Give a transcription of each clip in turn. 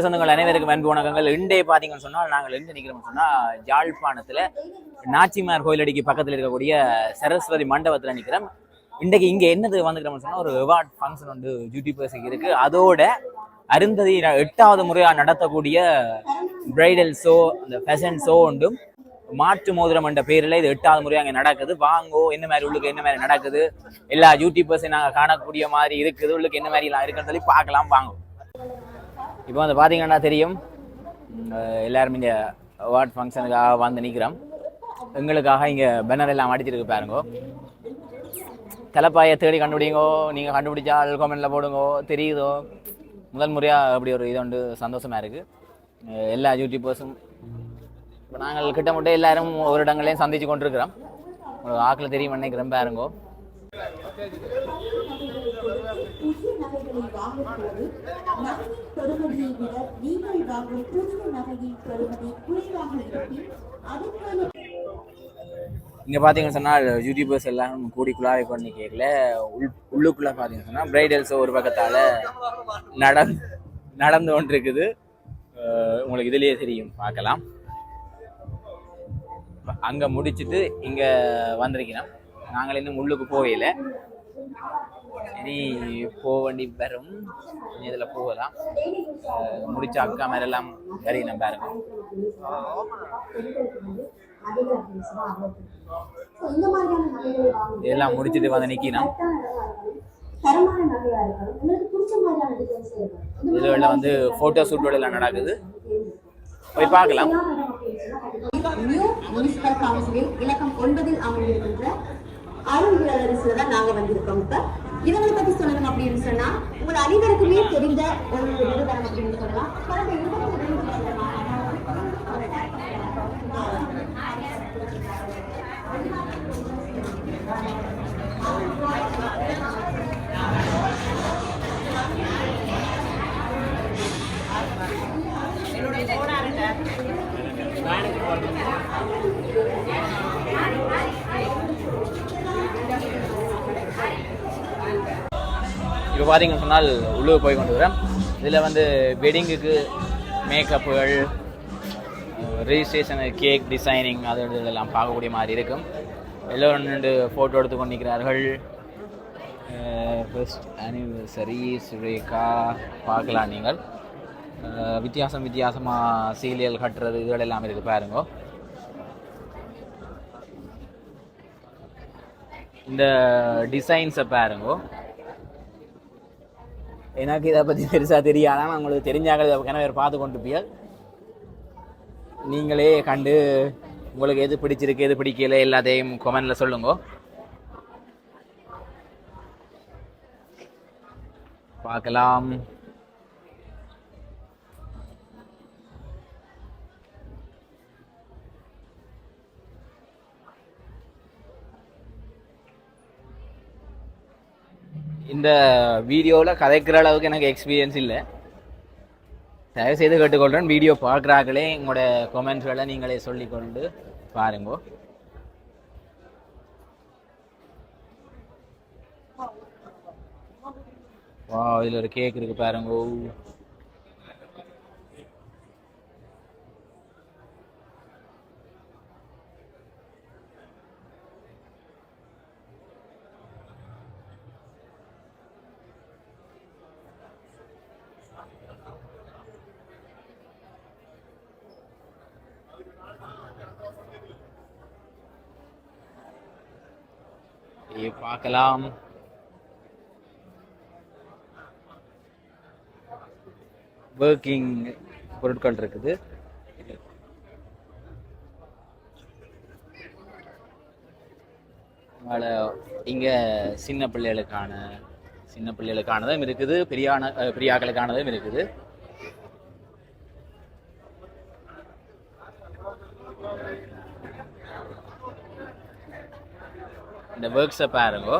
வானொலி சொந்தங்கள் அனைவருக்கும் அன்பு வணக்கங்கள். இண்டே பார்த்தீங்கன்னு சொன்னால் நாங்கள் எங்கே நிற்கிறோம்னு சொன்னால் யாழ்ப்பாணத்தில் நாச்சிமார் கோயிலடிக்கு பக்கத்தில் இருக்கக்கூடிய சரஸ்வதி மண்டபத்தில் நிற்கிறோம். இன்றைக்கு இங்கே என்னது வந்துக்கிறோம்னு சொன்னால் ஒரு அவார்ட் ஃபங்க்ஷன் வந்து யூடியூபர்ஸுக்கு இருக்குது அதோட அருந்ததி எட்டாவது முறையாக நடத்தக்கூடிய பிரைடல் ஷோ அந்த ஃபேஷன் ஷோ ஒன்றும் மாற்று மோதிரம் என்ற பேரில் இது எட்டாவது முறையாக அங்கே நடக்குது. வாங்கோ என்ன மாதிரி உள்ளுக்கு என்ன மாதிரி நடக்குது? எல்லா யூடியூபர்ஸையும் நாங்கள் காணக்கூடிய மாதிரி இருக்குது. உள்ளுக்கு என்ன மாதிரிலாம் இருக்குன்னு சொல்லி பார்க்கலாம் வாங்கோ. இப்போ வந்து பார்த்தீங்கன்னா தெரியும்? உம், எல்லாரும் இங்கே அவார்ட் ஃபங்க்ஷனுக்காக வந்து நிற்கிறோம் எங்களுக்காக இங்கே பேனர் எல்லாம் அடிச்சிருக்கு பாருங்க. தலைப்பாயை தேடி கண்டுபிடிங்கோ நீங்கள் கண்டுபிடிச்சா கமெண்டில் போடுங்கோ தெரியுதோ? முதல் முறையாக அப்படி ஒரு இது வந்து சந்தோஷமாக இருக்குது எல்லா யூடியூபர்ஸும் இப்போ நாங்கள் கிட்டமட்ட எல்லாரும் ஒரு இடங்களையும் சந்திச்சு கொண்டிருக்கிறோம். உங்களுக்கு ஆக்கில் தெரியும் நினைக்கிறேன் பாருங்கோ. புதிய நகைகளை பெறுமதியை விட நீங்கள் வாங்கும் புதிய நகையின் பெறுமதி குறைவாக இருப்பின் அதற்கான இங்கே பார்த்தீங்கன்னு சொன்னால் யூடியூபர்ஸ் எல்லாம் கூடி குழாவை பண்ணி கேட்கல உள் உள்ளுக்குள்ளே பார்த்தீங்கன்னு சொன்னால் பிரைடல்ஸ் ஒரு பக்கத்தால் நடந் நடந்து கொண்டு இருக்குது உங்களுக்கு இதுலேயே தெரியும். பார்க்கலாம். அங்கே முடிச்சுட்டு இங்கே வந்திருக்கிறோம். நாங்கள் இன்னும் உள்ளுக்கு போகல. இனி போக வேண்டி வரும். இதில் போகலாம். முடிச்ச அக்கா மேலாம் எல்லாம் வரையினம் பாருங்க. இதெல்லாம் முடிச்சுட்டு வந்து நிற்கணும் தரமான நகையா இதில் வந்து ஃபோட்டோ ஷூட்டோட எல்லாம் நடக்குது. போய் பார்க்கலாம். நியூ முனிசிபல் கவுன்சிலில் இலக்கம் ஒன்பதில் அமர்ந்திருக்கின்ற அருள் ஜுவல்லரிஸ்ல தான் நாங்கள் வந்திருக்கோம் இப்போ. இவங்களை பத்தி சொல்லணும் அப்படின்னு சொன்னா உங்கள் அனைவருக்குமே தெரிந்த ஒரு நிறுவனம் அப்படின்னு சொல்லலாம். கடந்த இருபத்தி ரெண்டு வருடமாக இப்போ பார்த்தீங்கன்னு சொன்னால் உள்ளூர் போய் கொண்டு வரேன் இதில் வந்து வெட்டிங்குக்கு மேக்கப்புகள் ரெஜிஸ்ட்ரேஷன் கேக் டிசைனிங் அது இதெல்லாம் பார்க்கக்கூடிய மாதிரி இருக்கும். எல்லோரும் நின்று ஃபோட்டோ எடுத்து கொண்டிருக்கிறார்கள். ஃபர்ஸ்ட் ஆனிவர்சரி சுரேகா பார்க்கலாம் நீங்கள். வித்தியாசம் வித்தியாசமாக சீரியல் கட்டுறது இதுகள் எல்லாம் இருக்குது பாருங்க. இந்த டிசைன்ஸை பாருங்க. எனக்கு இதை பற்றி பெருசாக தெரியாது? ஆனால் உங்களுக்கு தெரிஞ்சாங்க இதை கிணறு பார்த்து கொண்டு போய் நீங்களே கண்டு உங்களுக்கு எது பிடிச்சிருக்கு எது பிடிக்கல எல்லாத்தையும் கொமெண்டில் சொல்லுங்க. பார்க்கலாம். இந்த வீடியோவில் கதைக்கிற அளவுக்கு எனக்கு எக்ஸ்பீரியன்ஸ் இல்லை. தயவு செய்து கேட்டுக்கொள்கிறேன் வீடியோ பார்க்குறாங்களே எங்களோட கொமெண்ட்ஸ்களை நீங்களே சொல்லிக்கொண்டு பாருங்கோ. வா இதில் ஒரு கேக் இருக்கு பாருங்க. இது பார்க்கலாம். ஒர்க்கிங் பொருட்கள் இருக்குது. இங்க சின்ன பிள்ளைகளுக்கான சின்ன பிள்ளைகளுக்கானதும் இருக்குது பெரியான பெரியாக்களுக்கானதும் இருக்குது. இந்த ஒர்க்ஸை பாருங்க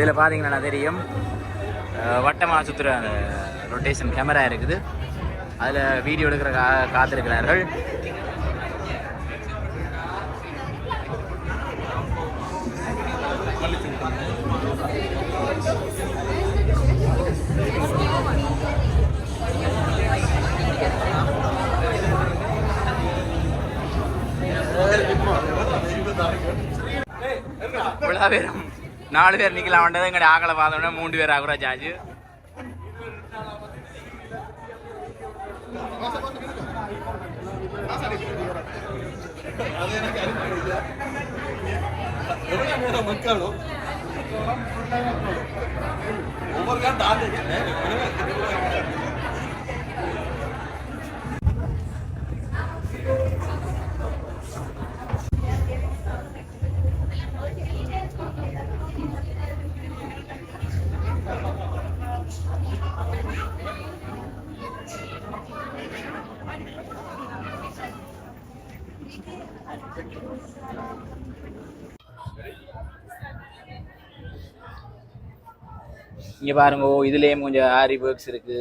இதில் பார்த்தீங்கன்னா தெரியும். வட்டமாக சுற்றுற அந்த ரொட்டேஷன் கேமரா இருக்குது. அதில் வீடியோ எடுக்கிற கா காத்திருக்கிறார்கள். இவ்வளோ பேரும் நாலு பேர் நிற்கலாம் வேண்டது எங்கடைய ஆகலை பார்த்தோன்னே மூன்று பேர் ஆகுறா ஜாஜு. மக்களும் ஒவ்வொரு காட்டு ஆண்டு இங்கே பாருங்க இதுலேயும் கொஞ்சம் ஆரி ஒர்க்ஸ் இருக்கு.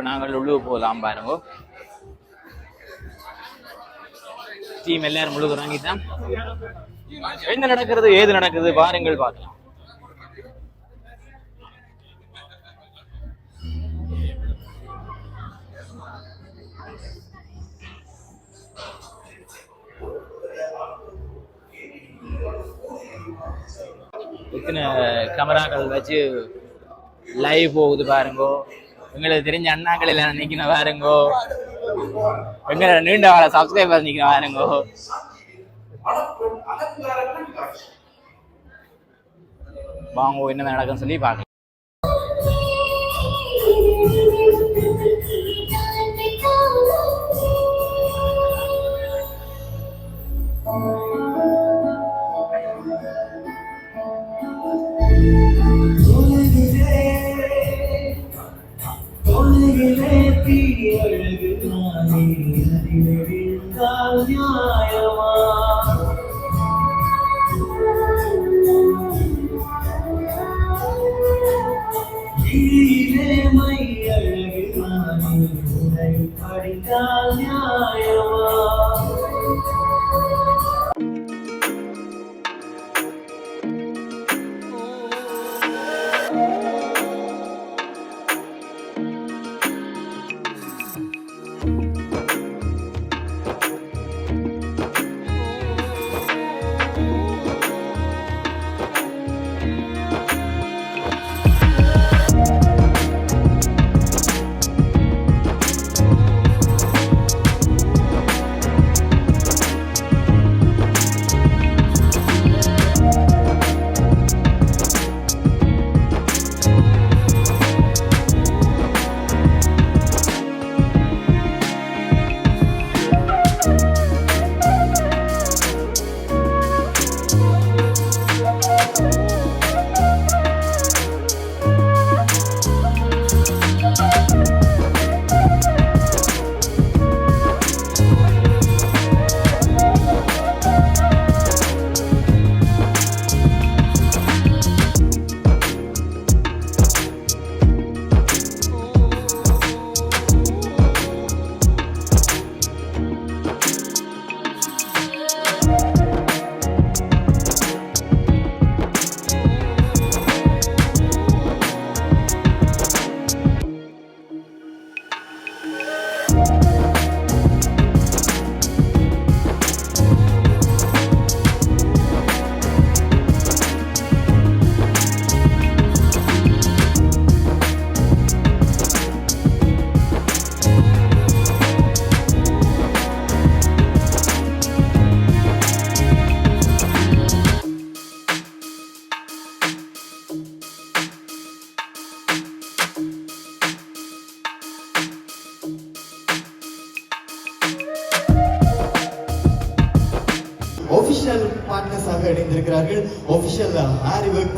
இப்போ நாங்கள் உள்ளுக்கு போகலாம் பாருங்க. டீம் எல்லாரும் முழுக்க வாங்கிட்டான் என்ன நடக்கிறது ஏது நடக்குது பாருங்கள் பார்க்கலாம். இத்தனை கேமராக்கள் வச்சு லைவ் போகுது பாருங்கோ. எங்களுக்கு தெரிஞ்ச அண்ணாக்கள் எல்லாம் நிக்கணும் பாருங்கோ. எங்களோட நீண்ட கால சப்ஸ்கிரைபர் நிக்கணும் பாருங்கோ. வாங்கோ என்ன நடக்குன்னு சொல்லி பார்க்கலாம்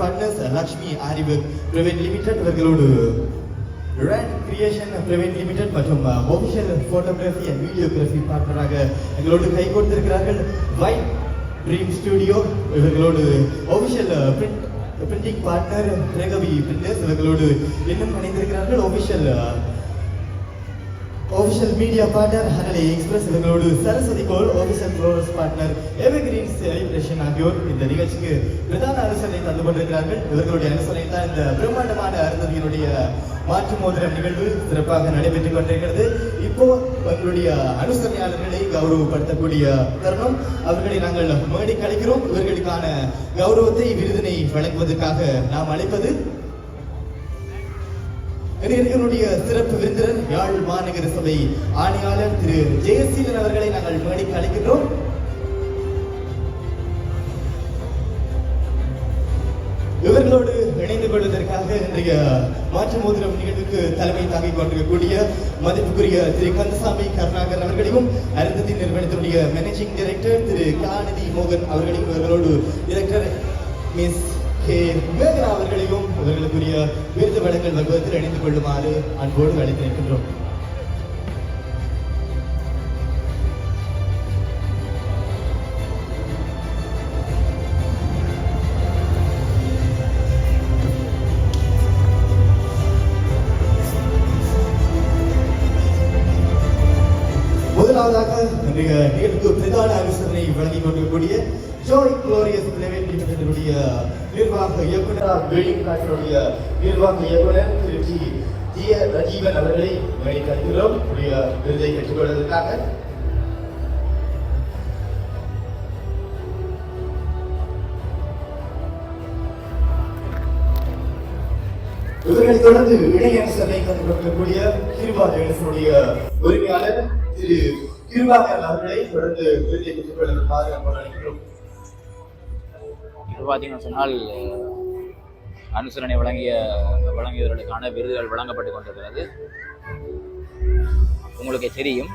partners Lakshmi Arivu private limited அவர்களோடு. ரேண்ட் கிரியேஷன் பிரைவேட் லிமிடெட் மற்றும் ஒபிஷியல் போட்டோகிராஃபி அண்ட் வீடியோகிராஃபி பார்ட்னராக எங்களோடு கை கொடுத்திருக்கிறார்கள். வைட் ட்ரீம் ஸ்டுடியோ இவர்களோடு. Official print printing partner Regavi printers இவர்களோடு இன்னும் இணைந்திருக்கிறார்கள். ஒபிஷியல் ஒபிஷியல் மீடியா பார்ட்னர் ஹனலி எக்ஸ்பிரஸ் இவர்களோடு சரஸ்வதி கோல் ஒபிஷியல் ப்ரோரஸ் பார்ட்னர் எவர்கிரீன் செலிப்ரேஷன் ஆகியோர் இந்த நிகழ்ச்சிக்கு பிரதான அரசனை தந்து கொண்டிருக்கிறார்கள். இவர்களுடைய அரசனை தான் இந்த பிரம்மாண்டமான அருந்ததியினுடைய மாற்று மோதிரம் நிகழ்வு சிறப்பாக நடைபெற்றுக் கொண்டிருக்கிறது. இப்போ எங்களுடைய அனுசரணையாளர்களை கௌரவப்படுத்தக்கூடிய தருணம். அவர்களை நாங்கள் மேடை கழிக்கிறோம் இவர்களுக்கான கௌரவத்தை விருதினை வழங்குவதற்காக நாம் அழைப்பது இளைஞர்களுடைய சிறப்பு விருந்தினர் யாழ் மாநகர சபை ஆணையாளர் திரு ஜெயசீலன் அவர்களை நாங்கள் மேடைக்கு அழைக்கின்றோம். இவர்களோடு இணைந்து கொள்வதற்காக இன்றைய மாற்று மோதிரம் நிகழ்வுக்கு தலைமை தாங்கிக் கொண்டிருக்கக்கூடிய மதிப்புக்குரிய திரு கந்தசாமி கருணாகர் அவர்களையும் அருந்ததி நிறுவனத்தினுடைய மேனேஜிங் டைரக்டர் திரு கலாநிதி மோகன் அவர்களையும் இவர்களோடு டைரக்டர் மிஸ் கே அவர்களையும் அவர்களுக்குரிய விருது வழங்கல் வைபவத்தில் இணைந்து கொள்ளுமாறு அன்போடு அழைத்து நிற்கின்றோம் முதலாவதாக இன்றைய நிகழ்வுக்கு பிரதான அனுசரணை வழங்கிக் கொண்டிருக்கக்கூடிய ஜோய் குளோரியஸ் பிரைவேட் பெற்றவருடைய நிர்வாக இயக்குனர் பில்டிங் காட்டினுடைய நிர்வாக இயக்குனர் திரு டி. ஜிய ரஜீவன் அவர்களை வழங்கி உடைய விருதை பெற்றுக்கொள்வதற்காக. இவர்களை தொடர்ந்து இணை சபை தந்து கொண்டிருக்கக்கூடிய கிருபா உரிமையாளர் திரு கிருபாகர் அவர்களை தொடர்ந்து விருதை பெற்றுக் கொள்வதற்காக அழைக்கிறோம். இப்போ பார்த்தீங்கன்னு சொன்னால் அனுசரணை வழங்கிய வழங்கியவர்களுக்கான விருதுகள் வழங்கப்பட்டு கொண்டிருக்கிறது. உங்களுக்கு தெரியும்.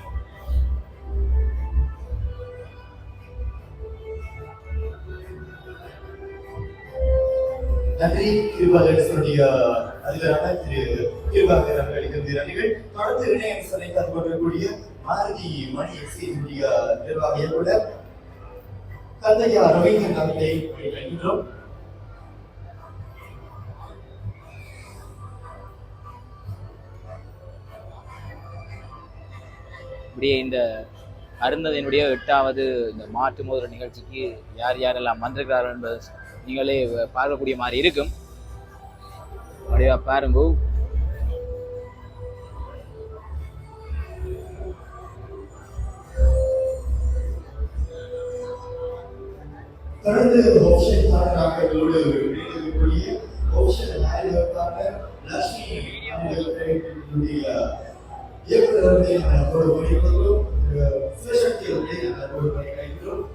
நன்றி. கிருபாகரசனுடைய அதிபரான திரு கிருபாகர் அவர்களுக்கு நன்றிகள் தொடர்ந்து இணை அனுசரணை தந்து கொண்டிருக்கக்கூடிய மாருதி மணி எக்ஸைனுடைய நிர்வாக இயக்குனர் தந்தையார் ரவீந்திரன் அவர்களை அழைக்கின்றோம் இப்படியே இந்த அருந்ததினுடைய எட்டாவது இந்த மாற்று மோதிர நிகழ்ச்சிக்கு யார் யாரெல்லாம் வந்திருக்கிறார்கள் என்பது நீங்களே பார்க்கக்கூடிய மாதிரி இருக்கும். அப்படியே பாருங்க. தொடர்ந்து லட்சுமி அவர்களுடைய இயக்குநர்களை நாங்கள் சிவசக்தி அவர்களை வழிபடுகிறோம்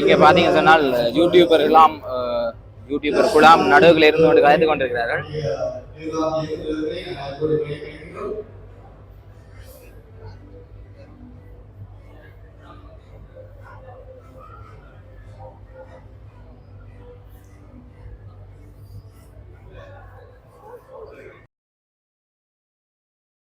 இங்க பாத்தீங்க சொன்னால் யூடியூபர்கள்லாம் அஹ், யூடியூபர் குலாம் நடுவில் இருந்து கொண்டு கலைத்து கொண்டிருக்கிறார்கள்.